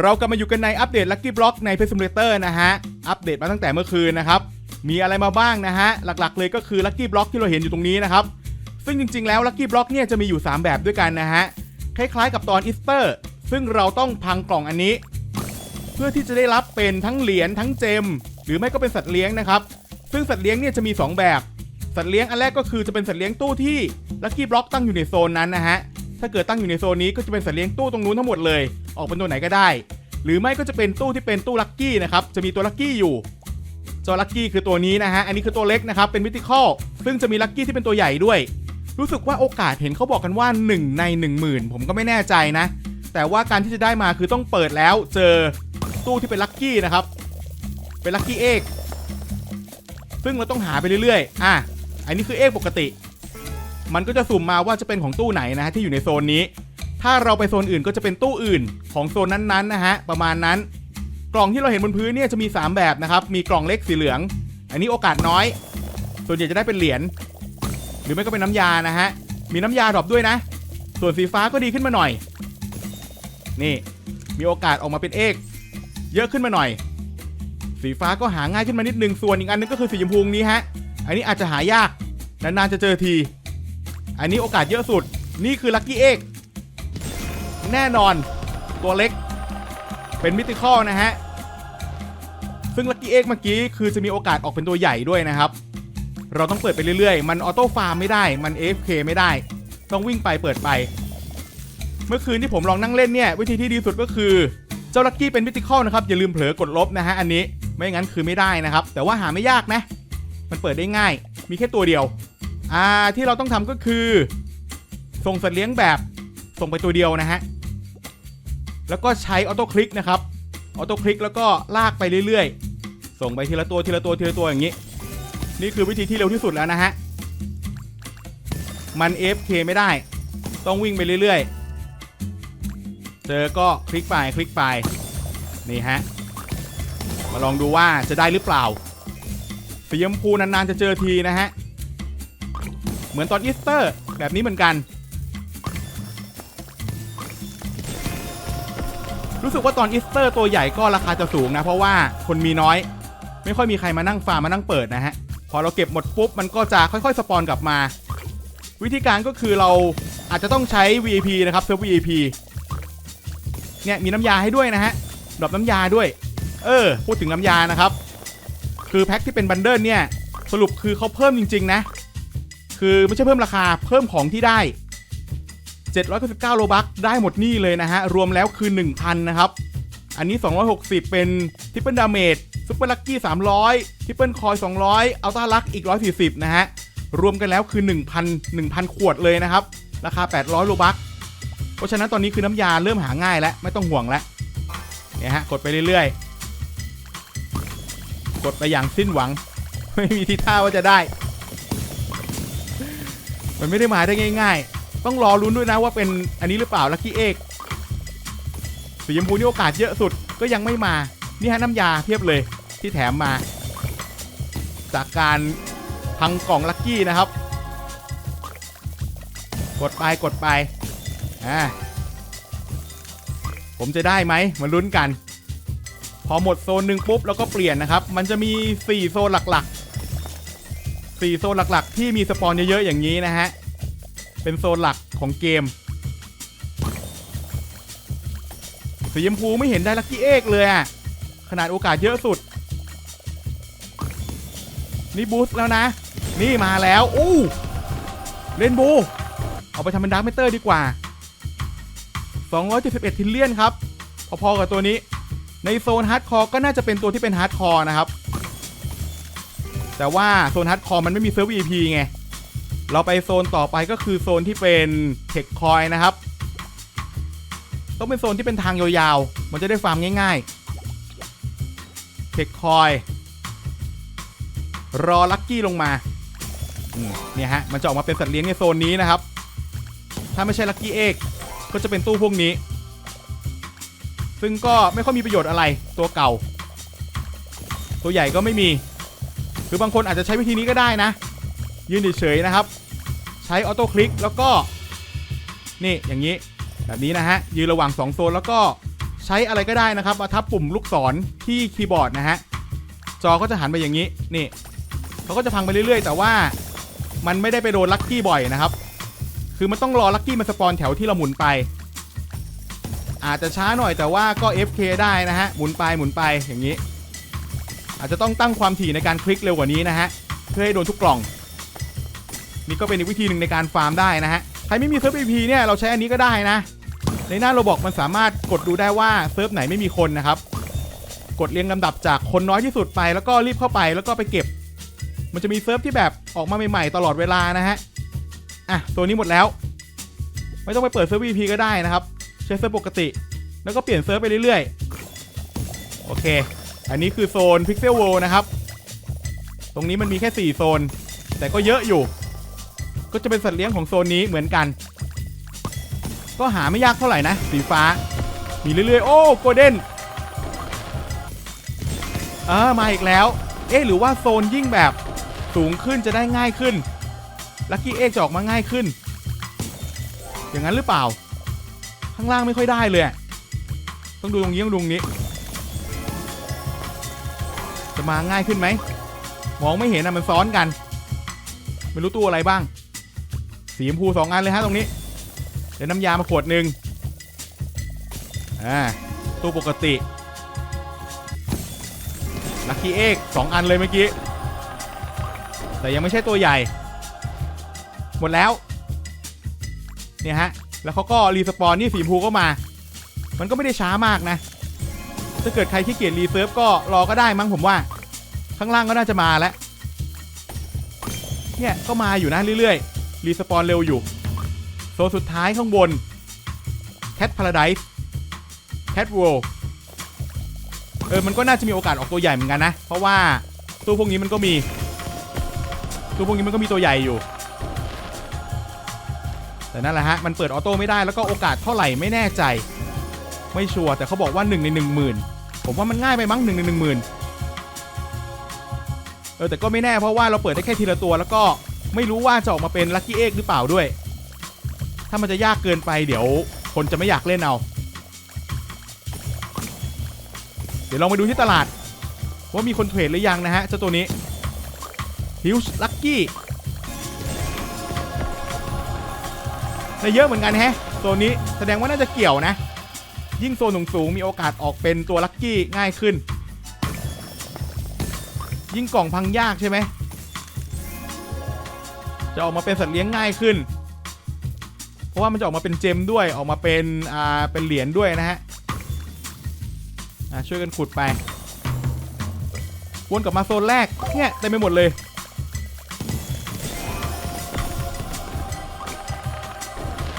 เรากลับมาอยู่กันในอัปเดต Lucky Block ใน p e s i m u l a t o r นะฮะ อัปเดตมาตั้งแต่เมื่อคืนนะครับ มีอะไรมาบ้างนะฮะ หลักๆ เลยก็คือ Lucky Block ที่เราเห็นอยู่ตรงนี้นะครับ ซึ่งจริงๆ แล้ว Lucky Block เนี่ยจะมีอยู่ 3 แบบด้วยกันนะฮะ คล้ายๆ กับตอนอีสเตอร์ ซึ่งเราต้องพังกล่องอันนี้ เพื่อที่จะได้รับเป็นทั้งเหรียญทั้งเจม หรือไม่ก็เป็นสัตว์เลี้ยงนะครับ ซึ่งสัตว์เลี้ยงเนี่ยจะมี 2 แบบ สัตว์เลี้ยงอันแรกก็คือจะเป็นสัตว์เลี้ยงตู้ที่ Lucky Block ตั้งอยู่ในโซนนั้นนะฮะ ถ้าเกิดตั้งอยู่ในโซนนี้ก็จะเป็นสัตว์เลี้ยงตู้ตรงนู้นทั้งหมดเลย ออกเป็นตัวไหนก็ได้ หรือไม่ก็จะเป็นตู้ที่เป็นตู้ลัคกี้นะครับจะมีตัวลัคกี้อยู่จอลัคกี้คือตัวนี้นะฮะ อันนี้คือตัวเล็กนะครับ เป็นมิติคอลซึ่งจะมีลัคกี้ที่เป็นตัวใหญ่ด้วย รู้สึกว่าโอกาสเห็นเขาบอกกันว่า 1 ใน 10,000 ผมก็ไม่แน่ใจนะ แต่ว่าการที่จะได้มาคือต้องเปิดแล้วเจอตู้ที่เป็นลัคกี้นะครับ เป็นลัคกี้เอกซึ่งเราต้องหาไปเรื่อยๆ อะ อันนี้คือเอกปกติ มันก็จะสุ่มมาว่าจะเป็นของตู้ไหนนะฮะที่อยู่ในโซนนี้ ถ้าเราไปโซนอื่นก็จะเป็นตู้อื่นของโซนนั้นๆนะฮะประมาณนั้น กล่องที่เราเห็นบนพื้นเนี่ยจะมี 3 แบบนะครับมีกล่องเล็กสีเหลือง อันนี้โอกาสน้อย ส่วนใหญ่จะได้เป็นเหรียญหรือไม่ก็เป็นน้ำยานะฮะมีน้ำยาดรอปด้วยนะ ส่วนสีฟ้าก็ดีขึ้นมาหน่อย นี่มีโอกาสออกมาเป็นเอกเยอะขึ้นมาหน่อย สีฟ้าก็หาง่ายขึ้นมานิดนึงส่วนอีกอันนึงก็คือสีชมพูนี้ฮะอันนี้อาจจะหายากนานๆจะเจอที อันนี้โอกาสเยอะสุด นี่คือลัคกี้เอกแน่นอนตัวเล็ก เป็นมิติคอลนะฮะ ซึ่งลัคกี้เอกเมื่อกี้คือจะมีโอกาสออกเป็นตัวใหญ่ด้วยนะครับ เราต้องเปิดไปเรื่อยๆ มันออโต้ฟาร์มไม่ได้ มัน AFK ไม่ได้ ต้องวิ่งไปเปิดไป เมื่อคืนที่ผมลองนั่งเล่นเนี่ย วิธีที่ดีสุดก็คือเจ้าลัคกี้เป็นมิติคอลนะครับอย่าลืมเผลอกดลบนะฮะอันนี้ไม่งั้นคือไม่ได้นะครับ แต่ว่าหาไม่ยากนะ มันเปิดได้ง่าย มีแค่ตัวเดียว อ่าที่เราต้องทำก็คือ ส่งสัตว์เลี้ยงแบบส่งไปตัวเดียวนะฮะ แล้วก็ใช้ออโต้คลิกนะครับ ออโต้คลิกแล้วก็ลากไปเรื่อยๆ ส่งไปทีละตัวทีละตัวทีละตัวอย่างนี้ นี่คือวิธีที่เร็วที่สุดแล้วนะฮะ มัน FK ไม่ได้ ต้องวิ่งไปเรื่อยๆ เจอก็คลิกไปคลิกไปนี่ฮะ มาลองดูว่าจะได้หรือเปล่าสีชมพูนานๆจะเจอทีนะฮะ เหมือนตอนอีสเตอร์ แบบนี้เหมือนกัน รู้สึกว่าตอนอีสเตอร์ตัวใหญ่ก็ราคาจะสูงนะ เพราะว่าคนมีน้อย ไม่ค่อยมีใครมานั่งฟาร์มมานั่งเปิดนะฮะ พอเราเก็บหมดปุ๊บมันก็จะค่อยๆ สปอนกลับมา วิธีการก็คือเราอาจจะต้องใช้ VIP นะครับเซิร์ฟ VIP เนี่ยมีน้ำยาให้ด้วยนะฮะดรอปน้ำยาด้วย เออ พูดถึงน้ำยานะครับ คือแพ็คที่เป็นบันเดิลเนี่ย สรุปคือเขาเพิ่มจริง ๆ นะ คือไม่ใช่เพิ่มราคาเพิ่มของที่ได้ 799โลบัคได้หมดนี่เลยนะฮะ รวมแล้วคือ 1,000 นะครับ อันนี้ 260 เป็นทิปเปิลดาเมจซุปเปอร์ลักกี้ 300ทิปเปิลคอย200อัลต้าลักอีก 140 นะฮะ รวมกันแล้วคือ 1,000 1,000 ขวดเลยนะครับ ราคา 800โลบัคเพราะฉะนั้นตอนนี้คือน้ำยาเริ่มหาง่ายแล้ว ไม่ต้องห่วงแล้วเนี่ยฮะกดไปเรื่อยๆ กดไปอย่างสิ้นหวัง ไม่มีทีท่าว่าจะได้ มันไม่ได้มาได้ง่าย ๆ ต้องรอลุ้นด้วยนะว่าเป็นอันนี้หรือเปล่าลัคกี้เอกสีชมพูนี่โอกาสเยอะสุดก็ยังไม่มา นี่ฮะน้ำยาเพียบเลยที่แถมมา จากการพังกล่องลัคกี้นะครับ กดไปกดไปอ่าผมจะได้ไหมมาลุ้นกัน พอหมดโซนหนึ่งปุ๊บแล้วก็เปลี่ยนนะครับ มันจะมี 4 โซนหลักๆ 4โซนหลักๆ ที่มีสปอนเยอะๆอย่างนี้นะฮะ เป็นโซนหลักของเกม สีชมพูไม่เห็นได้ลัคกี้เอกเลยอะขนาดโอกาสเยอะสุด นี่บูสต์แล้วนะ นี่มาแล้วอู้เรนบว์เอาไปทำเป็นดาร์กเมเตอร์ดีกว่า 271ทิลเลียนครับ พอๆกับตัวนี้ ในโซนฮาร์ดคอร์ก็น่าจะเป็นตัวที่เป็นฮาร์ดคอร์นะครับ แต่ว่าโซนฮาร์ดคอร์มันไม่มีเซิร์ฟ VIP ไง เราไปโซนต่อไปก็คือโซนที่เป็นเทคคอยนะครับ ต้องเป็นโซนที่เป็นทางยาวๆ มันจะได้ฟาร์มง่ายๆ เทคคอย รอลัคกี้ลงมา เนี่ยฮะ มันจะออกมาเป็นสัตว์เลี้ยงในโซนนี้นะครับ ถ้าไม่ใช่ลัคกี้เอกก็จะเป็นตู้พวกนี้ ซึ่งก็ไม่ค่อยมีประโยชน์อะไร ตัวเก่า ตัวใหญ่ก็ไม่มี คือบางคนอาจจะใช้วิธีนี้ก็ได้นะ ยืนเฉยๆนะครับ ใช้ออโต้คลิกแล้วก็ นี่อย่างนี้แบบนี้นะฮะ ยืนระหว่าง 2 โซนแล้วก็ใช้อะไรก็ได้นะครับมาทับปุ่มลูกศรที่คีย์บอร์ดนะฮะ จอก็จะหันไปอย่างนี้ นี่เขาก็จะพังไปเรื่อยๆ แต่ว่ามันไม่ได้ไปโดนลัคกี้บ่อยนะครับ คือมันต้องรอลัคกี้มันสปอนแถวที่เราหมุนไป อาจจะช้าหน่อยแต่ว่าก็ FK ได้นะฮะ หมุนไปหมุนไปอย่างนี้ อาจจะต้องตั้งความถี่ในการคลิกเร็วกว่านี้นะฮะ เพื่อให้โดนทุกกล่อง นี่ก็เป็นอีกวิธีหนึ่งในการฟาร์มได้นะฮะ ใครไม่มีเซิร์ฟ PVP เนี่ยเราใช้อันนี้ก็ได้นะ ในหน้าโราบอกมันสามารถกดดูได้ว่าเซิร์ฟไหนไม่มีคนนะครับ กดเรียงลำดับจากคนน้อยที่สุดไป แล้วก็รีบเข้าไปแล้วก็ไปเก็บ มันจะมีเซิร์ฟที่แบบออกมาใหม่ๆตลอดเวลานะฮะ อะตัวนี้หมดแล้ว ไม่ต้องไปเปิดเซิร์ฟ PVP ก็ได้นะครับ ใช้เซิร์ฟปกติ แล้วก็เปลี่ยนเซิร์ฟไปเรื่อยๆ โอเค อันนี้คือโซน Pixel World นะครับ ตรงนี้มันมีแค่ 4 โซน แต่ก็เยอะอยู่ ก็จะเป็นสัตว์เลี้ยงของโซนนี้เหมือนกัน ก็หาไม่ยากเท่าไหร่นะ สีฟ้า มีเรื่อยๆ โอ้โกลเด้นเออมาอีกแล้ว เอ๊ะหรือว่าโซนยิ่งแบบสูงขึ้นจะได้ง่ายขึ้น ลัคกี้เอ็กจะออกมาง่ายขึ้น อย่างนั้นหรือเปล่า ข้างล่างไม่ค่อยได้เลย ต้องดูตรงนี้ต้องดูตรงนี้ จะมาง่ายขึ้นไหมมองไม่เห็นนะมันซ้อนกัน ไม่รู้ตัวอะไรบ้าง สีชมพูสองอันเลยฮะตรงนี้เดี๋ยวน้ำยามาขวดหนึ่งอ่าตู้ปกติลัคกี้เอ็กสองอันเลยเมื่อกี้ แต่ยังไม่ใช่ตัวใหญ่ หมดแล้ว เนี่ยฮะ แล้วเขาก็รีสปอนนี่สีชมพูก็มา มันก็ไม่ได้ช้ามากนะ ถ้าเกิดใครขี้เกียจรีเซิร์ฟก็รอก็ได้มั้งผมว่า ข้างล่างก็น่าจะมาแล้วเนี่ยก็มาอยู่นะเรื่อยๆ รีสปอนเร็วอยู่ โซนสุดท้ายข้างบน Cat Paradise Cat World เออ มันก็น่าจะมีโอกาสออกตัวใหญ่เหมือนกันนะ เพราะว่าตู้พวกนี้มันก็มีตู้พวกนี้มันก็มีตัวใหญ่อยู่ แต่นั่นแหละฮะ มันเปิดออโต้ไม่ได้แล้วก็โอกาสเท่าไหร่ไม่แน่ใจ ไม่ชัวร์แต่เขาบอกว่า 1 ใน 1 0,000 ผมว่ามันง่ายไปมั้ง1ใน1 0,000เออแต่ก็ไม่แน่เพราะว่าเราเปิดได้แค่ทีละตัว แล้วก็ไม่รู้ว่าจะออกมาเป็นลัคกี้เอ็กหรือเปล่าด้วย ถ้ามันจะยากเกินไปเดี๋ยวคนจะไม่อยากเล่นเอาเดี๋ยวลองไปดูที่ตลาด ว่ามีคนเทรดหรือยังนะฮะเจ้าตัวนี้ Huge Lucky ได้เยอะเหมือนกันแฮะ ตัวนี้แสดงว่าน่าจะเกี่ยวนะ ยิ่งโซนสูงๆมีโอกาสออกเป็นตัวลัคกี้ง่ายขึ้น ยิ่งกล่องพังยากใช่ไหมจะออกมาเป็นสัตว์เลี้ยงง่ายขึ้น เพราะว่ามันจะออกมาเป็นเจมด้วยออกมาเป็นอ่าเป็นเหรียญด้วยนะฮะอ่าช่วยกันขุดไปวนกลับมาโซนแรกเนี่ยเต็มไปหมดเลย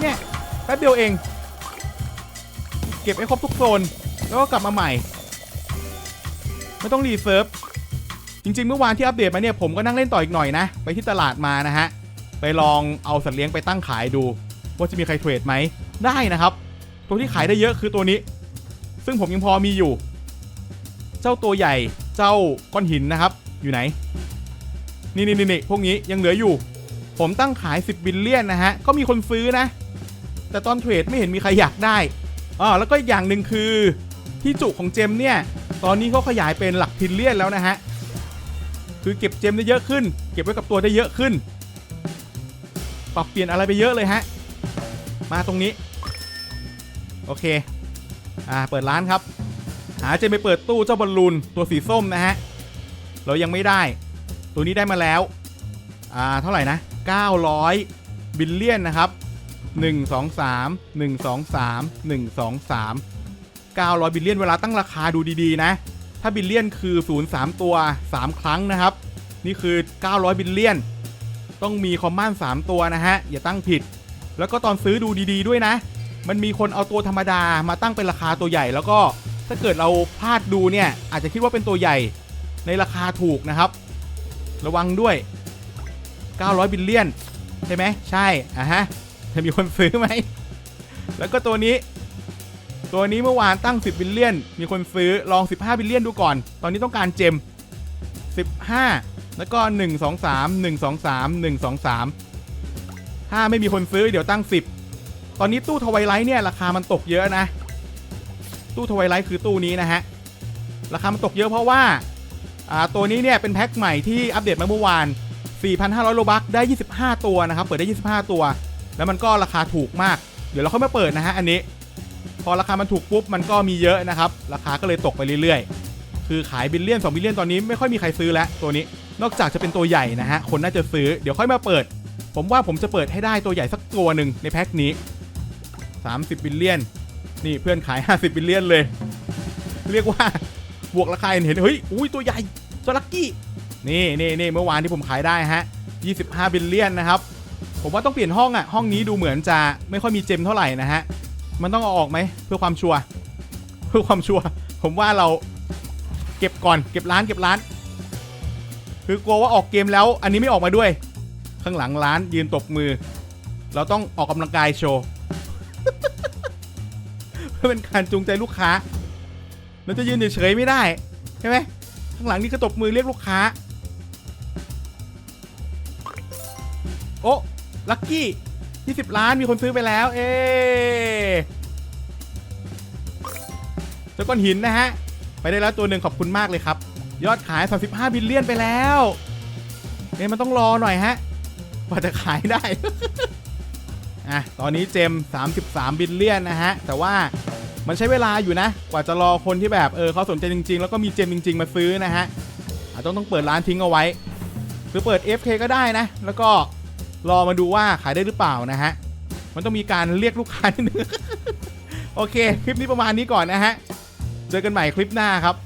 เนี่ยแป๊บเดียวเอง เก็บให้ครบทุกโซน แล้วก็กลับมาใหม่ ไม่ต้องรีเซิร์ฟ จริงๆ เมื่อวานที่อัปเดตมาเนี่ยผมก็นั่งเล่นต่ออีกหน่อยนะ ไปที่ตลาดมานะฮะ ไปลองเอาสัตว์เลี้ยงไปตั้งขายดู ว่าจะมีใครเทรดไหม ได้นะครับ ตัวที่ขายได้เยอะคือตัวนี้ ซึ่งผมยังพอมีอยู่ เจ้าตัวใหญ่เจ้าก้อนหินนะครับ อยู่ไหน นี่นี่นี่พวกนี้ยังเหลืออยู่ ผมตั้งขาย 10บิลเลียนนะฮะ ก็มีคนซื้อนะ แต่ตอนเทรดไม่เห็นมีใครอยากได้ อ๋อแล้วก็อีกอย่างหนึ่งคือที่จุของเจมเนี่ย ตอนนี้เขาขยายเป็นหลักทิลเลียนแล้วนะฮะ คือเก็บเจมได้เยอะขึ้น เก็บไว้กับตัวได้เยอะขึ้น ปรับเปลี่ยนอะไรไปเยอะเลยฮะ มาตรงนี้ โอเค อ่า เปิดร้านครับ หาเจมไปเปิดตู้เจ้าบอลลูนตัวสีส้มนะฮะ เรายังไม่ได้ ตัวนี้ได้มาแล้ว อ่า เท่าไหร่นะ 900 บิลเลียนนะครับ 1 2 3 1 2 3 1 2 3 900 บิลเลียนเวลาตั้งราคาดูดีๆ นะ ถ้าบิลเลียนคือ 0 3 ตัว 3 ครั้งนะครับ นี่คือ 900 บิลเลียน ต้องมีคอมมานด์3ตัวนะฮะ อย่าตั้งผิด แล้วก็ตอนซื้อดูดีๆด้วยนะ มันมีคนเอาตัวธรรมดามาตั้งเป็นราคาตัวใหญ่ แล้วก็ถ้าเกิดเราพลาดดูเนี่ย อาจจะคิดว่าเป็นตัวใหญ่ในราคาถูกนะครับ ระวังด้วย 900 บิลเลียน ใช่ไหมใช่อะฮะ จะมีคนซื้อไหม แล้วก็ตัวนี้ ตัวนี้เมื่อวานตั้ง 10บิลเลียน มีคนซื้อลอง 15บิลเลียนดูก่อน ตอนนี้ต้องการเจม 15 แล้วก็ 1 2 3 1 2 3 1 2 3 ถ้าไม่มีคนซื้อเดี๋ยวตั้ง 10 ตอนนี้ตู้ทวายไลท์เนี่ยราคามันตกเยอะนะ ตู้ทวายไลท์คือตู้นี้นะฮะ ราคามันตกเยอะเพราะว่าตัวนี้เนี่ยเป็นแพ็คใหม่ที่อัปเดตมาเมื่อวาน 4,500 โลบัคได้ 25 ตัวนะครับ เปิดได้ 25 ตัว แล้วมันก็ราคาถูกมาก เดี๋ยวเราค่อยมาเปิดนะฮะอันนี้ พอราคามันถูกปุ๊บมันก็มีเยอะนะครับ ราคาก็เลยตกไปเรื่อยๆ คือขายบิลเลียน2บิลเลียนตอนนี้ไม่ค่อยมีใครซื้อแล้วตัวนี้ นอกจากจะเป็นตัวใหญ่นะฮะคนน่าจะซื้อเดี๋ยวค่อยมาเปิด ผมว่าผมจะเปิดให้ได้ตัวใหญ่สักตัวหนึ่งในแพ็คนี้ 30บิลเลียนนี่เพื่อนขาย 50บิลเลียนเลย เรียกว่าบวกราคาเห็นเฮ้ยอุ้ยตัวใหญ่ตัวลักกี้นี่นี่นี่เมื่อวานที่ผมขายได้ฮะ25บิลเลียนนะครับ ผมว่าต้องเปลี่ยนห้องอะห้องนี้ดูเหมือนจะไม่ค่อยมีเจมเท่าไหร่นะฮะ มันต้องเอาออกไหมเพื่อความชัวร์เพื่อความชัวร์ผมว่าเราเก็บก่อนเก็บร้านเก็บร้าน คือกลัวว่าออกเกมแล้ว อันนี้ไม่ออกมาด้วย ข้างหลังร้านยืนตบมือ เราต้องออกกำลังกายโชว์เพื่อเป็นการจูงใจลูกค้า เราจะยืนเฉยๆไม่ได้ใช่ไหมข้างหลังนี่ก็ตบมือเรียกลูกค้า โอ้ ลัคกี้ 20 ล้านมีคนซื้อไปแล้ว เอเจ้าก้อนหินนะฮะ ไปได้แล้วตัวหนึ่งขอบคุณมากเลยครับ ยอดขาย 35 บิลเลียนไปแล้วเนี่ยมันต้องรอหน่อยฮะกว่าจะขายได้ อะ ตอนนี้เจม 33 บิลเลียนนะฮะ แต่ว่ามันใช้เวลาอยู่นะ กว่าจะรอคนที่แบบ เออเขาสนใจจริง ๆ แล้วก็มีเจมจริง ๆ มาซื้อนะฮะอาจต้องต้องเปิดร้านทิ้งเอาไว้ หรือเปิด FK ก็ได้นะ แล้วก็ รอมาดูว่าขายได้หรือเปล่านะฮะ มันต้องมีการเรียกลูกค้านิดนึง โอเค คลิปนี้ประมาณนี้ก่อนนะฮะ เจอกันใหม่คลิปหน้าครับ